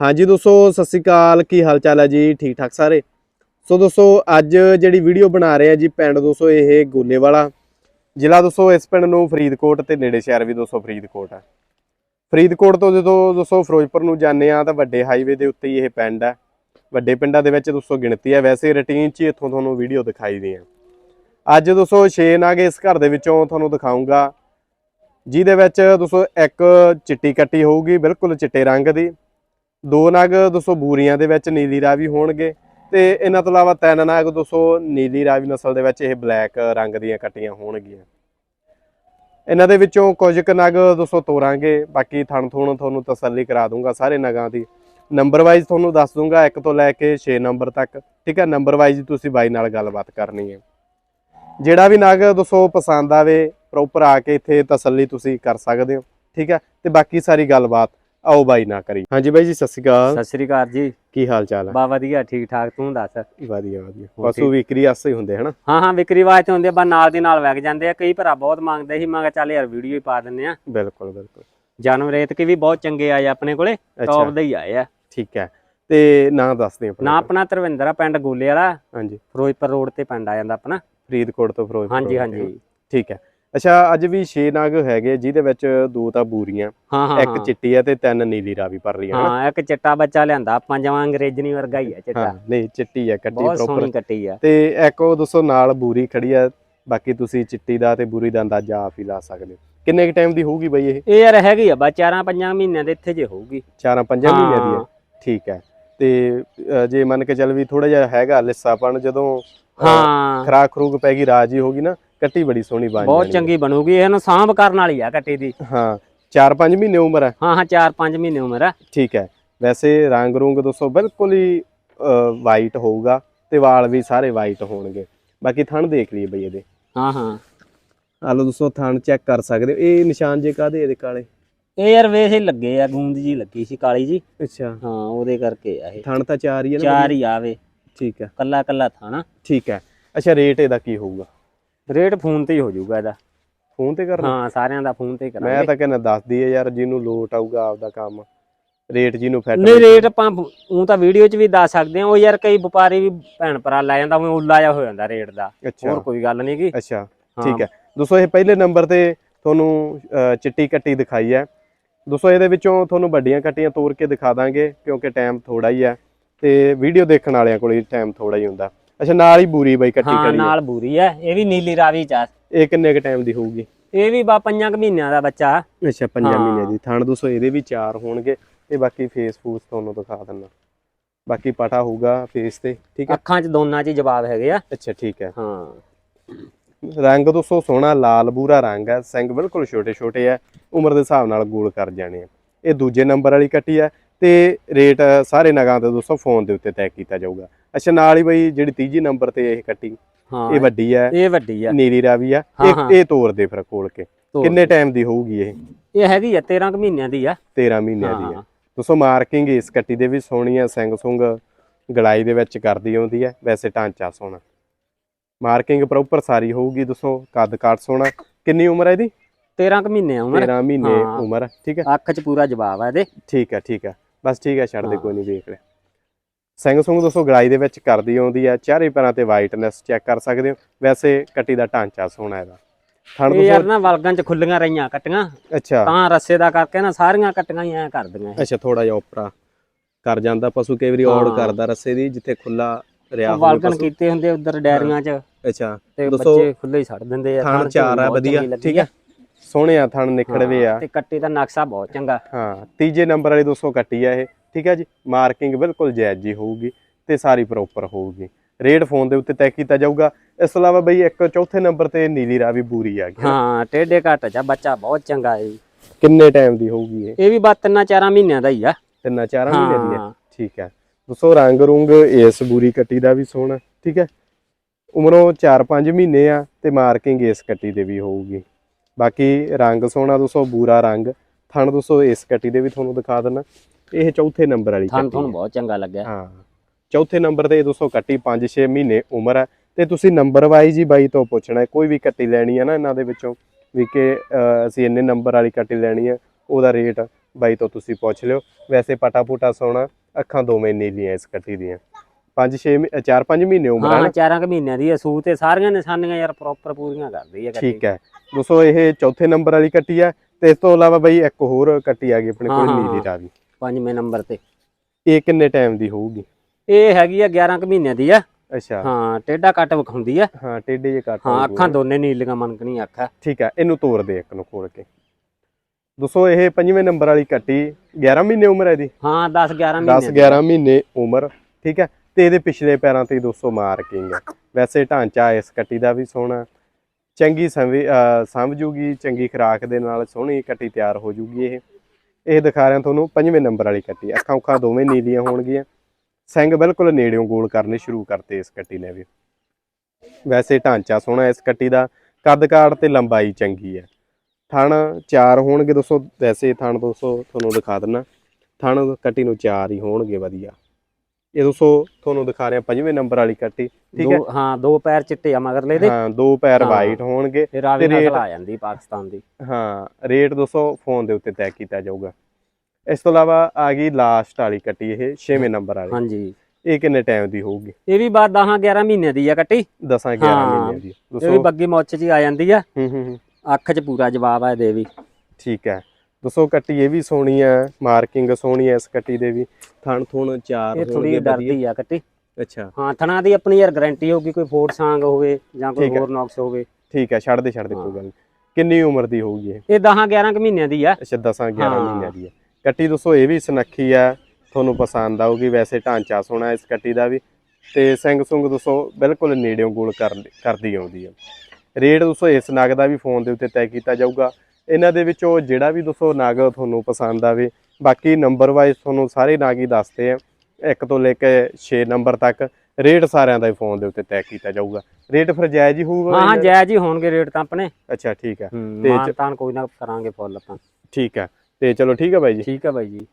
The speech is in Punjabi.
ਹਾਂਜੀ ਦੋਸਤੋ, ਸਤਿ ਸ਼੍ਰੀ ਅਕਾਲ। ਕੀ ਹਾਲ ਚਾਲ ਹੈ ਜੀ? ਠੀਕ ਠਾਕ ਸਾਰੇ? ਸੋ ਦੋਸਤੋ, ਅੱਜ ਜਿਹੜੀ ਵੀਡੀਓ ਬਣਾ ਰਹੇ ਆ ਜੀ ਪਿੰਡ ਦੋਸਤੋ, ਇਹ ਗੋਲੇ ਵਾਲਾ। ਜ਼ਿਲ੍ਹਾ ਦੋਸਤੋ, ਇਸ ਪਿੰਡ ਨੂੰ ਫਰੀਦਕੋਟ ਤੇ ਨੇੜੇ ਸ਼ਹਿਰ ਵੀ ਦੋਸਤੋ, ਫਰੀਦਕੋਟ ਹੈ ਫਰੀਦਕੋਟ ਤੋਂ ਜਦੋਂ ਦੋਸਤੋ, ਫਿਰੋਜ਼ਪੁਰ ਨੂੰ ਜਾਂਦੇ ਆ ਤਾਂ ਵੱਡੇ ਹਾਈਵੇ ਦੇ ਉੱਤੇ ਹੀ ਇਹ ਪਿੰਡ ਹੈ ਵੱਡੇ ਪਿੰਡਾਂ ਦੇ ਵਿੱਚ ਦੋਸਤੋ, ਗਿਣਤੀ ਹੈ ਵੈਸੇ ਰੁਟੀਨ 'ਚ ਹੀ ਇੱਥੋਂ ਤੁਹਾਨੂੰ ਵੀਡੀਓ ਦਿਖਾਈ ਦੀ ਹੈ ਅੱਜ ਦੋਸਤੋ 6 ਨਾਗ ਇਸ ਘਰ ਦੇ ਵਿੱਚੋਂ ਤੁਹਾਨੂੰ ਦਿਖਾਉਂਗਾ ਜਿਹਦੇ ਵਿੱਚ ਦੋਸਤੋ, ਇੱਕ ਚਿੱਟੀ ਕੱਟੀ ਹੋਊਗੀ, ਬਿਲਕੁਲ ਚਿੱਟੇ ਰੰਗ ਦੀ। ਦੋ ਨਗ ਦੋਸਤੋ ਬੂਰੀਆਂ ਦੇ ਵਿੱਚ ਨੀਲੀ ਰਾਵੀ ਹੋਣਗੇ ਤੇ ਇਹਨਾਂ ਤੋਂ ਇਲਾਵਾ ਤਿੰਨ ਨਗ ਦੋਸਤੋ ਨੀਲੀ ਰਾਵੀ ਨਸਲ ਦੇ ਵਿੱਚ ਇਹ ਬਲੈਕ ਰੰਗ ਦੀਆਂ ਕੱਟੀਆਂ ਹੋਣਗੀਆਂ। ਇਹਨਾਂ ਦੇ ਵਿੱਚੋਂ ਕੁਝ ਕੁ ਨਗ ਦੋਸਤੋ ਤੋਰਾਂਗੇ, ਬਾਕੀ ਥਣ ਥੁਣ ਤੁਹਾਨੂੰ ਤਸੱਲੀ ਕਰਾ ਦੂੰਗਾ ਸਾਰੇ ਨਗਾਂ ਦੀ। ਨੰਬਰ ਵਾਈਜ਼ ਤੁਹਾਨੂੰ ਦੱਸ ਦੂੰਗਾ 1 ਤੋਂ ਲੈ ਕੇ 6 ਨੰਬਰ ਤੱਕ, ਠੀਕ ਹੈ ਨੰਬਰ ਵਾਈਜ਼ ਤੁਸੀਂ ਬਾਈ ਨਾਲ ਗੱਲਬਾਤ ਕਰਨੀ ਹੈ। ਜਿਹੜਾ ਵੀ ਨਗ ਦੋਸਤੋ ਪਸੰਦ ਆਵੇ ਪ੍ਰੋਪਰ ਆ ਕੇ ਇੱਥੇ ਤਸੱਲੀ ਤੁਸੀਂ ਕਰ ਸਕਦੇ ਹੋ, ਠੀਕ ਹੈ ਤੇ ਬਾਕੀ ਸਾਰੀ ਗੱਲਬਾਤ ਆਓ ਬਾਈ ਨਾ ਕਰੀ। ਹਾਂਜੀ ਬਾਈ ਜੀ ਸਤਿ ਸ਼੍ਰੀ ਅਕਾਲ। ਸਤਿ ਸ੍ਰੀ ਅਕਾਲ ਜੀ। ਕੀ ਹਾਲ ਚਾਲ ਹੈ ਬਾ ਵਧੀਆ ਠੀਕ ਠਾਕ ਤੂੰ ਦੱਸ? ਵਧੀਆ ਵਧੀਆ। ਪਸ਼ੂ ਵਿਕਰੀ ਆਸੇ ਹੀ ਹੁੰਦੇ ਹਨਾ? ਹਾਂ ਹਾਂ ਵਿਕਰੀ ਵਾਸਤੇ ਹੁੰਦੇ ਆ ਬਾ ਨਾਲ ਦੀ ਨਾਲ ਵਗ ਜਾਂਦੇ ਆ। ਕਈ ਭਰਾ ਬਹੁਤ ਮੰਗਦੇ ਸੀ ਮੈਂ ਕਿਹਾ ਚੱਲ ਯਾਰ ਵੀਡੀਓ ਹੀ ਪਾ ਦਿੰਨੇ ਆ। ਬਿਲਕੁਲ ਬਿਲਕੁਲ। ਜਾਨਵਰ ਰੇਤ ਵੀ ਬਹੁਤ ਚੰਗੇ ਆਏ ਆਪਣੇ ਕੋਲੇ ਟੌਪ ਦੇ ਹੀ ਆਏ ਆ। ਠੀਕ ਹੈ। ਤੇ ਨਾਂ ਦੱਸਦੇ ਆਪਣਾ ਨਾ ਆਪਣਾ ਤਰਵਿੰਦਰ ਆ ਪਿੰਡ ਗੋਲੇ ਵਾਲਾ। ਹਾਂਜੀ। ਫਿਰੋਜ਼ਪੁਰ ਰੋਡ ਤੇ ਪਿੰਡ ਆ ਜਾਂਦਾ ਆਪਣਾ। ਫਰੀਦਕੋਟ ਤੋਂ ਫਿਰੋਜ਼ਪੁਰ ਹਾਂਜੀ ਹਾਂਜੀ। ਠੀਕ ਹੈ। ਅੱਛਾ ਅੱਜ ਵੀ 6 ਨਾਗ ਹੈਗੇ ਜਿਹਦੇ ਵਿੱਚ ਦੋ ਤਾਂ ਬੂਰੀਆਂ ਹਾਂ ਹਾਂ ਇੱਕ ਚਿੱਟੀ ਹੈ ਤੇ ਤਿੰਨ ਨੀਲੀ ਰਾਵੀ ਪਰ ਰਹੀਆਂ? ਹਾਂ ਇੱਕ ਚਿੱਟਾ ਬੱਚਾ ਲਿਆਂਦਾ ਆਪਾਂ ਜਮਾਂ ਅੰਗਰੇਜ਼ਨੀ ਵਰਗਾ ਹੀ ਆ ਚਿੱਟਾ। ਨਹੀਂ ਚਿੱਟੀ ਹੈ ਕੱਟੀ ਬਹੁਤ ਪ੍ਰੋਪਰ ਸੋਹਣੀ ਕੱਟੀ ਆ। ਤੇ ਇੱਕ ਉਹ ਦੱਸੋ ਨਾਲ ਬੂਰੀ ਖੜੀ ਹੈ ਬਾਕੀ ਤੁਸੀਂ ਚਿੱਟੀ ਦਾ ਤੇ ਬੂਰੀ ਦਾ ਅੰਦਾਜ਼ਾ ਆਪ ਹੀ ਲਾ ਸਕਦੇ ਹੋ। ਕਿੰਨੇ ਕ ਟਾਈਮ ਦੀ ਹੋਊਗੀ ਬਈ ਇਹ? ਇਹ ਯਾਰ ਹੈਗੀ ਆ ਬਾ ਚਾਰਾਂ ਪੰਜਾਂ ਮਹੀਨਿਆਂ ਦੇ ਇੱਥੇ ਜੇ ਹੋਊਗੀ। 4-5 ਮਹੀਨਿਆਂ ਦੀ। ਠੀਕ ਹੈ। ਤੇ ਜੇ ਮੰਨ ਕੇ ਚੱਲ ਵੀ ਥੋੜਾ ਜਿਹਾ ਹੈਗਾ ਲਿੱਸਾਪਣ ਜਦੋਂ ਹਾਂ। ਖਰਾਕ ਖਰੂਕ ਪੈ ਗਈ ਰਾਜੀ ਹੋਗੀ ਨਾ ਕੱਟੀ ਬੜੀ ਸੋਹਣੀ ਬਣ ਬਹੁਤ ਜਾਣੀ। ਚੰਗੀ ਬਣੂਗੀ ਇਹਨੂੰ ਸਾਂਭ ਕਰਨ ਵਾਲੀ ਆ ਕੱਟੀ ਦੀ। ਹਾਂ 4-5 ਮਹੀਨੇ ਉਮਰ ਹੈ ਹਾਂ ਹਾਂ 4-5 ਮਹੀਨੇ ਉਮਰ ਆ। ਠੀਕ ਹੈ। ਵੈਸੇ ਰੰਗ ਰੂੰਗ ਦੋਸਤੋ ਬਿਲਕੁਲ ਹੀ ਵਾਈਟ ਹੋਊਗਾ ਤੇ ਵਾਲ ਵੀ ਸਾਰੇ ਵਾਈਟ ਹੋਣਗੇ। ਬਾਕੀ ਥਣ ਦੇਖ ਲਈਏ ਬਈ ਇਹਦੇ। ਹਾਂ ਹਾਂ। ਆ ਲਓ ਦੋਸਤੋ ਥਣ ਚੈੱਕ ਕਰ ਸਕਦੇ ਹੋ। ਇਹ ਨਿਸ਼ਾਨ ਜੇ ਕਾਦੇ ਇਹਦੇ ਕਾਲੇ? ਇਹ ਯਾਰ ਵੇਸੇ ਲੱਗੇ ਆ ਗੂੰਦ ਜੀ ਲੱਗੀ ਸੀ ਕਾਲੀ ਜੀ ਅੱਛਾ। ਹਾਂ ਉਹਦੇ ਕਰਕੇ ਆ ਇਹ। ਥਣ ਤਾਂ ਚਾਰ ਹੀ ਹੈ ਨਾ ਚਾਰ ਹੀ ਆਵੇ। ਠੀਕ ਹੈ। ਕੱਲਾ ਕੱਲਾ ਥਾਣਾ ਠੀਕ ਹੈ। ਅੱਛਾ ਰੇਟ ਇਹਦਾ ਕੀ ਹੋਊਗਾ? ਰੇਟ ਫੋਨ ਤੇ ਹੀ ਹੋ ਜਾਊਗਾ ਇਹਦਾ। ਫੋਨ ਤੇ ਕਰਨਾ? ਹਾਂ ਸਾਰਿਆਂ ਦਾ ਫੋਨ ਤੇ ਹੀ ਮੈਂ ਕਰਾਂਗੇ ਤਾਂ ਕਹਿੰਦਾ ਦੱਸ ਦਈਏ ਯਾਰ ਜਿਹਨੂੰ ਲੋਟ ਆਊਗਾ ਆਪਦਾ ਕੰਮ। ਰੇਟ ਜਿਹਨੂੰ ਫਿੱਟ ਨਹੀਂ ਰੇਟ ਆਪਾਂ ਉਹ ਤਾਂ ਵੀਡੀਓ 'ਚ ਵੀ ਦੱਸ ਸਕਦੇ ਆ ਉਹ ਯਾਰ ਕਈ ਵਪਾਰੀ ਵੀ ਭੈਣ ਭਰਾ ਲੈ ਜਾਂਦਾ ਉਹ ਉੱਲਾ ਜਾ ਹੋ ਜਾਂਦਾ ਰੇਟ ਦਾ। ਹੋਰ ਕੋਈ ਗੱਲ ਨਹੀਂ ਗੀ ਅੱਛਾ। ਠੀਕ ਹੈ। ਦੋਸਤੋ ਇਹ ਪਹਿਲੇ ਨੰਬਰ ਤੇ ਤੁਹਾਨੂੰ ਚਿੱਟੀ ਕੱਟੀ ਦਿਖਾਈ ਹੈ। ਦੋਸਤੋ ਇਹਦੇ ਵਿੱਚੋਂ ਤੁਹਾਨੂੰ ਵੱਡੀਆਂ ਕੱਟੀਆਂ ਤੋੜ ਕੇ ਦਿਖਾ ਦਾਂਗੇ ਕਿਉਂਕਿ ਟਾਈਮ ਥੋੜਾ ਹੀ ਹੈ। ਤੇ ਵੀਡੀਓ ਦੇਖਣ ਵਾਲਿਆਂ ਕੋਲ ਟਾਈਮ ਥੋੜਾ ਹੀ ਹੁੰਦਾ। ਅੱਛਾ ਨਾਲ ਹੀ ਬੂਰੀ ਬਈ ਕੱਟੀ ਹਾਂ ਕਰੀ ਹੈ। ਨਾਲ ਬੂਰੀ ਆ। ਇਹ ਵੀ ਨੀਲੀ ਰਾਵੀ ਚ ਆ। ਇਹ ਕਿੰਨੇ ਕ ਟਾਈਮ ਦੀ ਹੋਊਗੀ? ਇਹ ਵੀ ਬਾ ਪੰਜਾਂ ਕੁ ਮਹੀਨਿਆਂ ਦਾ ਬੱਚਾ। ਅੱਛਾ 5 ਹਾਂ। ਮਹੀਨੇ ਦੀ। ਥਣ ਦੋਸਤੋ ਇਹਦੇ ਵੀ ਚਾਰ ਹੋਣਗੇ। ਤੇ ਬਾਕੀ ਫੇਸ ਫੂਸ ਤੁਹਾਨੂੰ ਦਿਖਾ ਦਿੰਦਾ। ਬਾਕੀ ਪਟਾ ਹੋਊਗਾ ਫੇਸ ਤੇ ਠੀਕ ਹੈ ਅੱਖਾਂ 'ਚ ਦੋਨਾਂ 'ਚ ਹੀ ਜਵਾਬ ਹੈਗੇ ਆ। ਅੱਛਾ ਠੀਕ ਹੈ ਹਾਂ। ਰੰਗ ਦੋਸਤੋ ਸੋਹਣਾ ਲਾਲ ਬੂਰਾ ਰੰਗ ਹੈ ਸਿੰਘ ਬਿਲਕੁਲ ਛੋਟੇ ਛੋਟੇ ਹੈ ਉਮਰ ਦੇ ਹਿਸਾਬ ਨਾਲ ਗੋਲ ਕਰ ਜਾਣੇ ਆ। ਇਹ ਦੂਜੇ ਨੰਬਰ ਵਾਲੀ ਕੱਟੀ ਹੈ ਤੇ ਰੇਟ ਸਾਰੇ ਨਗਾਂ ਤੇ ਦੋਸਤੋ ਫੋਨ ਦੇ ਉੱਤੇ ਤੈਅ ਕੀਤਾ ਜਾਊਗਾ। ਅੱਛਾ ਨਾਲ ਹੀ ਬਈ ਜਿਹੜੀ ਤੀਜੀ ਨੰਬਰ ਤੇ ਇਹ ਕੱਟੀ ਹਾਂ ਇਹ ਵੱਡੀ ਹੈ ਇਹ ਵੱਡੀ ਆ। ਨੀਲੀ ਰਾਵੀ ਆ। ਇਹ। ਇਹ ਤੋੜ ਦੇ ਫਿਰ ਕੋਲ ਕੇ। ਕਿੰਨੇ ਟਾਈਮ ਦੀ ਹੋਊਗੀ ਇਹ? ਇਹ ਹੈਗੀ ਆ 13 ਕੁ ਮਹੀਨਿਆਂ ਦੀ ਆ। 13 ਮਹੀਨਿਆਂ ਦੀ ਹਾਂ। ਦੋਸਤੋ ਮਾਰਕਿੰਗ ਇਸ ਕੱਟੀ ਦੇ ਵੀ ਸੋਹਣੀ ਹੈ ਸਿੰਘ ਸੁੰਗ ਗਲਾਈ ਦੇ ਵਿੱਚ ਕਰਦੀ ਆਉਂਦੀ ਹੈ ਵੈਸੇ ਢਾਂਚਾ ਸੋਹਣਾ। ਮਾਰਕਿੰਗ ਪ੍ਰੋਪਰ ਸਾਰੀ ਹੋਊਗੀ ਦੋਸਤੋ ਕੱਦ ਕਾਠ ਸੋਹਣਾ। ਕਿੰਨੀ ਉਮਰ ਹੈ ਇਹਦੀ? 13 ਕੁ ਮਹੀਨੇ ਆ ਉਮਰ। 13 ਮਹੀਨੇ। ਉਮਰ ਠੀਕ ਹੈ ਅੱਖ 'ਚ ਪੂਰਾ ਜਵਾਬ ਆ ਇਹਦੇ। ਠੀਕ ਹੈ ਠੀਕ ਹੈ ਬਸ ਠੀਕ ਹੈ ਛੱਡ ਦੇ। ਕੋਈ ਨਹੀਂ ਵੇਖ ਲੈ। ਸਿੰਘ ਸੁੰਗ ਦੋਸਤੋ ਗਲਾਈ ਦੇ ਵਿੱਚ ਕਰਦੀ ਆਉਂਦੀ ਹੈ ਚਾਰੇ ਪੈਰਾਂ ਤੇ ਵਾਈਟਨੈਸ ਚੈੱਕ ਕਰ ਸਕਦੇ ਹੋ। ਵੈਸੇ ਕੱਟੀ ਦਾ ਢਾਂਚਾ ਸੋਹਣਾ ਇਹਦਾ। ਥਣ ਇਹ ਯਾਰ ਦੋਸਤੋ ਨਾ ਵਲਗਾਂ 'ਚ ਖੁੱਲੀਆਂ ਰਹੀਆਂ ਕੱਟੀਆਂ। ਅੱਛਾ। ਤਾਂ ਰੱਸੇ ਦਾ ਕਰਕੇ ਨਾ ਸਾਰੀਆਂ ਕੱਟੀਆਂ ਹੀ ਐ ਕਰਦੀਆਂ। ਅੱਛਾ ਥੋੜਾ ਜਿਹਾ ਉਪਰਾ ਕਰ ਜਾਂਦਾ ਪਸ਼ੂ ਕਈ ਵਾਰੀ ਔੜ। ਕਰਦਾ ਰੱਸੇ ਦੀ ਜਿੱਥੇ ਖੁੱਲਾ ਰਿਆ ਹੋਵੇ ਵਲਗਣ ਕੀਤੇ ਹੁੰਦੇ ਉਧਰ ਡੈਰੀਆਂ 'ਚ। ਅੱਛਾ ਤੇ ਬੱਚੇ ਖੁੱਲੇ ਹੀ ਛੱਡ ਦਿੰਦੇ ਆ ਥਣ ਚਾਰ ਆ ਵਧੀਆ। ਠੀਕ ਹੈ ਸੋਹਣੇ ਆ ਥਣ ਨਿਖੜਵੇ ਆ। ਤੇ ਕੱਟੀ ਦਾ ਨਕਸ਼ਾ ਬਹੁਤ ਚੰਗਾ। ਹਾਂ ਤੀਜੇ ਨੰਬਰ ਵਾਲੀ 200 ਕੱਟੀ ਆ ਇਹ। ਠੀਕ ਹੈ ਜੀ? ਮਾਰਕਿੰਗ ਬਿਲਕੁਲ ਜਾਇਜ਼ ਜੀ ਹੋਊਗੀ ਤੇ ਸਾਰੀ ਪ੍ਰੋਪਰ ਹੋਊਗੀ। ਰੇਟ ਫੋਨ ਦੇ ਉੱਤੇ ਤੈਅ ਕੀਤਾ ਜਾਊਗਾ। ਇਸ ਤੋਂ ਇਲਾਵਾ ਬਈ ਇੱਕ ਚੌਥੇ ਨੰਬਰ ਤੇ ਨੀਲੀ ਰਾਵੀ ਬੂਰੀ ਆ ਗਈ। ਹਾਂ ਟੇਡੇ ਘੱਟ ਜਾ ਬੱਚਾ ਬਹੁਤ ਚੰਗਾ ਹੈ। ਕਿੰਨੇ ਟਾਈਮ ਦੀ ਹੋਊਗੀ ਇਹ? ਇਹ ਵੀ ਬਸ ਤਿੰਨਾਂ ਚਾਰਾਂ ਮਹੀਨਿਆਂ ਦਾ ਹੀ ਆ। ਤਿੰਨਾਂ ਚਾਰਾਂ ਮਹੀਨੇ ਦੀ ਹੈ ਹਾਂ। ਠੀਕ ਹੈ। ਦੋਸਤੋ ਰੰਗ ਰੁੰਗ ਇਸ ਬੂਰੀ ਕੱਟੀ ਦਾ ਵੀ ਸੋਹਣਾ ਠੀਕ ਹੈ? ਉਮਰੋਂ 4-5 ਮਹੀਨੇ ਆ ਤੇ ਮਾਰਕਿੰਗ ਇਸ ਕੱਟੀ ਦੇ ਵੀ ਹੋਊਗੀ। ਬਾਕੀ ਰੰਗ ਸੋਹਣਾ ਦੋਸਤੋ ਬੂਰਾ ਰੰਗ। ਥਣ ਦੋਸਤੋ ਇਸ ਕੱਟੀ ਦੇ ਵੀ ਤੁਹਾਨੂੰ ਦਿਖਾ ਦਿੰਨਾ ਇਹ ਚੌਥੇ ਨੰਬਰ ਵਾਲੀ ਥਣ ਕੱਟੀ ਤੁਹਾਨੂੰ ਹੈ। ਬਹੁਤ ਚੰਗਾ ਲੱਗਿਆ। ਹਾਂ। ਚੌਥੇ ਨੰਬਰ ਤੇ ਦੋਸਤੋ ਕੱਟੀ 5-6 ਮਹੀਨੇ ਉਮਰ ਹੈ। ਤੇ ਤੁਸੀਂ ਨੰਬਰ ਵਾਈਜ਼ ਹੀ ਬਾਈ ਤੋਂ ਪੁੱਛਣਾ ਹੈ। ਕੋਈ ਵੀ ਕੱਟੀ ਲੈਣੀ ਹੈ ਨਾ ਇਹਨਾਂ ਦੇ ਵਿੱਚੋਂ ਵੀ ਕਿ ਅਸੀਂ ਇੰਨੇ ਨੰਬਰ ਵਾਲੀ ਕੱਟੀ ਲੈਣੀ ਹੈ ਉਹਦਾ ਰੇਟ ਬਾਈ ਤੋਂ ਤੁਸੀਂ ਪੁੱਛ ਲਿਓ। ਵੈਸੇ ਪਟਾ ਪੁਟਾ ਸੋਹਣਾ ਅੱਖਾਂ ਦੋਵੇਂ ਨੀਲੀਆਂ ਇਸ ਕੱਟੀ ਦੀਆਂ। 5 6 4 5 ਮਹੀਨੇ ਉਮਰ ਹੈ ਹਾਂ ਨਾ? ਚਾਰਾਂ ਕੁ ਮਹੀਨਿਆਂ ਦੀ ਆ ਸੂ ਤੇ ਸਾਰੀਆਂ ਨਿਸ਼ਾਨੀਆਂ ਯਾਰ ਪ੍ਰੋਪਰ ਪੂਰੀਆਂ ਕਰਦੀ ਕੱਟੀ। ਠੀਕ ਹੈ। ਦੋਸਤੋ ਇਹ ਚੌਥੇ ਨੰਬਰ ਵਾਲੀ ਕੱਟੀ ਆ ਤੇ ਇਸ ਤੋਂ ਇਲਾਵਾ ਬਾਈ ਇੱਕ ਹੋਰ ਕੱਟੀ ਆ ਗਈ ਆਪਣੇ ਕੋਲ ਹਾਂ, ਹਾਂ, ਨੀਲੀ ਹਾਂ। ਰਾਵੀ। ਪੰਜਵੇਂ ਨੰਬਰ ਤੇ। ਇਹ ਕਿੰਨੇ ਟਾਈਮ ਦੀ ਹੋਊਗੀ? ਇਹ ਹੈਗੀ ਆ 11 ਕੁ ਮਹੀਨਿਆਂ ਦੀ ਆ। ਅੱਛਾ। ਹਾਂ ਟੇਡਾ ਕੱਟ ਵਿਖਾਉਂਦੀ ਆ। ਹਾਂ ਟੇਡੇ ਜੇ ਕੱਟ ਹਾਂ। ਅੱਖਾਂ ਦੋਨੇ ਨੀਲੀਆਂ ਮਨਕਣੀ ਅੱਖ। ਆ ਠੀਕ ਹੈ ਇਹਨੂੰ ਤੋੜ ਦੇ ਇੱਕ ਨੂੰ ਖੋਲ ਕੇ। ਦੋਸਤੋ ਇਹ ਪੰਜਵੇਂ ਨੰਬਰ ਵਾਲੀ ਕੱਟੀ 11 ਮਹੀਨੇ ਉਮਰ ਹੈ ਇਹਦੀ? ਹਾਂ 10 11 10 ਮਹੀਨੇ ਦੀ। 11 ਮਹੀਨੇ ਉਮਰ ਠੀਕ ਹੈ ਤੇ ਇਹਦੇ ਪਿਛਲੇ ਪੈਰਾਂ ਤੇ 200 ਮਾਰਕਿੰਗ ਹੈ ਵੈਸੇ ਢਾਂਚਾ ਇਸ ਕੱਟੀ ਦਾ ਵੀ ਸੋਹਣਾ। ਚੰਗੀ ਜੂਗੀ ਚੰਗੀ ਖੁਰਾਕ ਦੇ ਨਾਲ ਸੋਹਣੀ ਕੱਟੀ ਤਿਆਰ ਹੋ ਜੂਗੀ ਇਹ। ਇਹ ਦਿਖਾ ਰਿਹਾ ਤੁਹਾਨੂੰ, ਪੰਜਵੇਂ ਨੰਬਰ ਵਾਲੀ ਕੱਟੀ। ਅੱਖਾਂ ਉੱਖਾਂ ਦੋਵੇਂ ਨੀਲੀਆਂ ਹੋਣਗੀਆਂ। ਸਿੰਘ ਬਿਲਕੁਲ ਨੇੜਿਓਂ ਗੋਲ ਕਰਨੇ ਸ਼ੁਰੂ ਕਰਤੇ ਇਸ ਕੱਟੀ ਨੇ ਵੀ। ਵੈਸੇ ਢਾਂਚਾ ਸੋਹਣਾ ਇਸ ਕੱਟੀ ਦਾ। ਕੱਦ ਕਾੜ ਤੇ ਲੰਬਾਈ ਚੰਗੀ ਹੈ। ਥਣ ਚਾਰ ਹੋਣਗੇ ਦੋਸਤੋ। ਵੈਸੇ ਥਣ ਦੋਸਤੋ, ਤੁਹਾਨੂੰ ਦਿਖਾ ਦਿੰਨਾ। ਥਣ ਕੱਟੀ ਨੂੰ ਚਾਰ ਹੀ ਹੋਣਗੇ, ਵਧੀਆ। ਇਹ ਦੋਸਤੋ ਤੁਹਾਨੂੰ ਦਿਖਾ ਰਿਹਾ ਪੰਜਵੇਂ ਨੰਬਰ ਵਾਲੀ ਕੱਟੀ ਠੀਕ ਹੈ ਦੋ ਹਾਂ? ਦੋ ਪੈਰ ਚਿੱਟੇ ਆ ਮਗਰਲੇ ਦੇ। ਹਾਂ ਦੋ ਪੈਰ। ਵਾਈਟ ਹੋਣਗੇ ਤੇ ਰੇਟ- ਆ ਜਾਂਦੀ ਪਾਕਿਸਤਾਨ ਦੀ। ਹਾਂ ਰੇਟ ਦੋਸਤੋ ਫੋਨ ਦੇ ਉੱਤੇ ਤੈਅ ਕੀਤਾ ਜਾਊਗਾ। ਇਸ ਤੋਂ ਇਲਾਵਾ ਆ ਗਈ ਲਾਸਟ ਵਾਲੀ ਕੱਟੀ ਇਹ 6ਵੇਂ ਨੰਬਰ ਵਾਲੀ। ਹਾਂਜੀ। ਇਹ ਕਿੰਨੇ ਟਾਈਮ ਦੀ ਹੋਊਗੀ? ਇਹ ਵੀ ਬਾਅਦ 10 11 ਮਹੀਨਿਆਂ ਦੀ ਆ ਕੱਟੀ। 10 11 ਹਾਂ। ਮਹੀਨੇ ਦੀ ਇਹ ਵੀ ਦੋਸਤੋ ਬੱਗੀ ਮੁੱਛ ਚ ਆ ਜਾਂਦੀ ਆ। ਹੂੰ ਹੂੰ। ਅੱਖ 'ਚ ਪੂਰਾ ਜਵਾਬ ਆ ਇਹਦੇ ਵੀ। ਠੀਕ ਹੈ। ਦੋਸਤੋ ਕੱਟੀ ਇਹ ਵੀ ਸੋਹਣੀ ਹੈ ਮਾਰਕਿੰਗ ਸੋਹਣੀ ਹੈ ਇਸ ਕੱਟੀ ਦੇ ਵੀ। ਥਣ ਥੁਣ ਚਾਰ ਇਹ ਥੋੜੀ ਡਰਦੀ ਆ ਕੱਟੀ। ਅੱਛਾ। ਹਾਂ ਥਣਾ ਦੀ ਆਪਣੀ ਯਾਰ ਗਾਰੰਟੀ ਹੋਊਗੀ ਕੋਈ ਫੋਰਡ ਸਾਂਗ ਹੋਵੇ ਜਾਂ ਕੋਈ। ਹੋਰ ਨੌਕਸ ਹੋਵੇ। ਠੀਕ ਹੈ ਛੱਡ ਦੇ ਛੱਡ ਦੇ ਕੋਈ। ਗੱਲ। ਕਿੰਨੀ ਉਮਰ ਦੀ ਹੋਊਗੀ ਇਹ? ਇਹ 10 11 ਕੁ ਮਹੀਨਿਆਂ ਦੀ ਆ। ਅੱਛਾ 10 11 ਹਾਂ। ਮਹੀਨਿਆਂ ਦੀ ਹੈ ਕੱਟੀ ਦੋਸਤੋ ਇਹ ਵੀ ਸੁਨੱਖੀ ਹੈ ਤੁਹਾਨੂੰ ਪਸੰਦ ਆਊਗੀ। ਵੈਸੇ ਢਾਂਚਾ ਸੋਹਣਾ ਇਸ ਕੱਟੀ ਦਾ ਵੀ। ਤੇ ਸਿੰਘ ਸੁੰਗ ਦੋਸਤੋ ਬਿਲਕੁਲ ਨੇੜਿਓਂ ਗੋਲ ਕਰ ਕਰਦੀ ਆਉਂਦੀ ਹੈ ਰੇਟ ਦੋਸਤੋ ਇਸ ਨਗ ਦਾ ਵੀ ਫੋਨ ਦੇ ਉੱਤੇ ਤੈਅ ਕੀਤਾ ਜਾਊਗਾ। ਇਹਨਾਂ ਦੇ ਵਿੱਚੋਂ ਜਿਹੜਾ ਵੀ ਦੋਸਤੋ ਨਗ ਤੁਹਾਨੂੰ ਪਸੰਦ ਆਵੇ ਬਾਕੀ ਨੰਬਰ ਵਾਈਜ਼ ਤੁਹਾਨੂੰ ਸਾਰੇ ਨਗ ਹੀ ਦੱਸਦੇ ਆ। ਇੱਕ ਤੋਂ ਲੈ ਕੇ 6 ਨੰਬਰ ਤੱਕ ਰੇਟ ਸਾਰਿਆਂ ਦਾ ਹੀ ਫੋਨ ਦੇ ਉੱਤੇ ਤੈਅ ਕੀਤਾ ਜਾਊਗਾ। ਰੇਟ ਫਿਰ ਜਾਇਜ਼ ਹੀ ਹੋਊਗਾ ਹਾਂ ਹਾਂ ਜਾਇਜ਼ ਹੀ ਹੋਣਗੇ ਰੇਟ ਤਾਂ ਆਪਣੇ। ਅੱਛਾ ਠੀਕ ਹੈ ਹੂੰ ਤੇ ਮਾਨਤਾਨ ਕੋਈ ਨਾ ਕਰਾਂਗੇ ਫੁੱਲ ਆਪਾਂ। ਠੀਕ ਹੈ ਤੇ ਚਲੋ ਠੀਕ ਹੈ ਬਾਈ ਜੀ। ਠੀਕ ਆ ਬਾਈ ਜੀ।